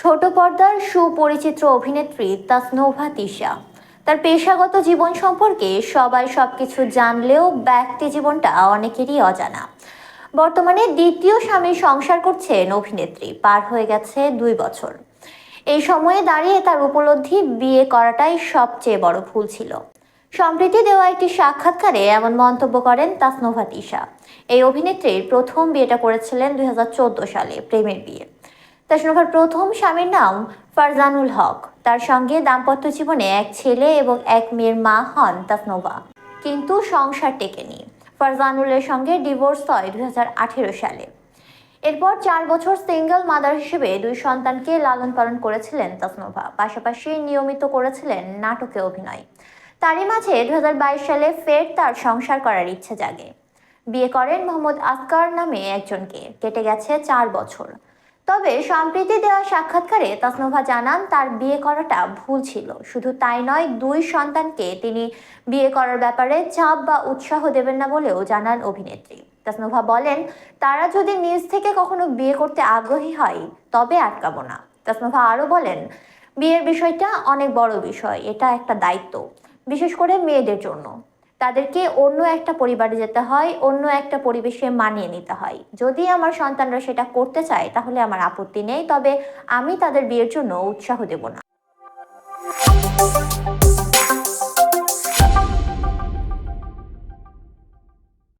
ছোট পর্দার সুপরিচিত অভিনেত্রী তাসনোভা তিশা। তার পেশাগত জীবন সম্পর্কে সবাই সবকিছু জানলেও ব্যক্তি জীবনটা অনেকেরই অজানা। বর্তমানে দ্বিতীয় স্বামী সংসার করছেন অভিনেত্রী, পার হয়ে গেছে দুই বছর। এই সময়ে দাঁড়িয়ে তার উপলব্ধি বিয়ে করাটাই সবচেয়ে বড় ভুল ছিল। সম্প্রীতি দেওয়া একটি সাক্ষাৎকারে এমন মন্তব্য করেন তাসনোভা তিশা। এই অভিনেত্রীর প্রথম বিয়েটা করেছিলেন দুই হাজার চোদ্দ সালে, প্রেমের বিয়ে। তাসনোভার প্রথম স্বামীর নাম ফারজানুল হক। তার সঙ্গে দাম্পত্য জীবনে এক ছেলে এবং এক মেয়ের মা হন তাসনোভা। কিন্তু সংসার টেকেনি। ফারজানুলের সঙ্গে ডিভোর্স হয় দু হাজার আঠেরো সালে। এরপর চার বছর সিঙ্গেল মাদার হিসেবে দুই সন্তানকে লালন পালন করেছিলেন তাসনোভা। পাশাপাশি নিয়মিত করেছিলেন নাটকে অভিনয়। তারই মাঝে দুই হাজার বাইশ সালে ফের তার সংসার করার ইচ্ছে জাগে। বিয়ে করেন মোহাম্মদ আসকার নামে একজনকে। কেটে গেছে চার বছর। তবে সম্প্রীতি দেওয়া সাক্ষাৎকারে তাসনোভা জানান, তার বিয়ে করাটা ভুল ছিল। শুধু তাই নয়, দুই সন্তানকে তিনি বিয়ে করার ব্যাপারে চাপ বা উৎসাহ দেবেন না বলেও জানান অভিনেত্রী। তাসনোভা বলেন, তারা যদি নিজ থেকে কখনো বিয়ে করতে আগ্রহী হয়, তবে আটকাবো না। তাসনোভা আরও বলেন, বিয়ের বিষয়টা অনেক বড় বিষয়, এটা একটা দায়িত্ব, বিশেষ করে মেয়েদের জন্য। তাদেরকে অন্য একটা পরিবারে যেতে হয়, অন্য একটা পরিবেশে মানিয়ে নিতে হয়। যদি আমার সন্তানরা সেটা করতে চায়, তাহলে আমার আপত্তি নেই। তবে আমি তাদের বিয়ের জন্য উৎসাহ দেব না।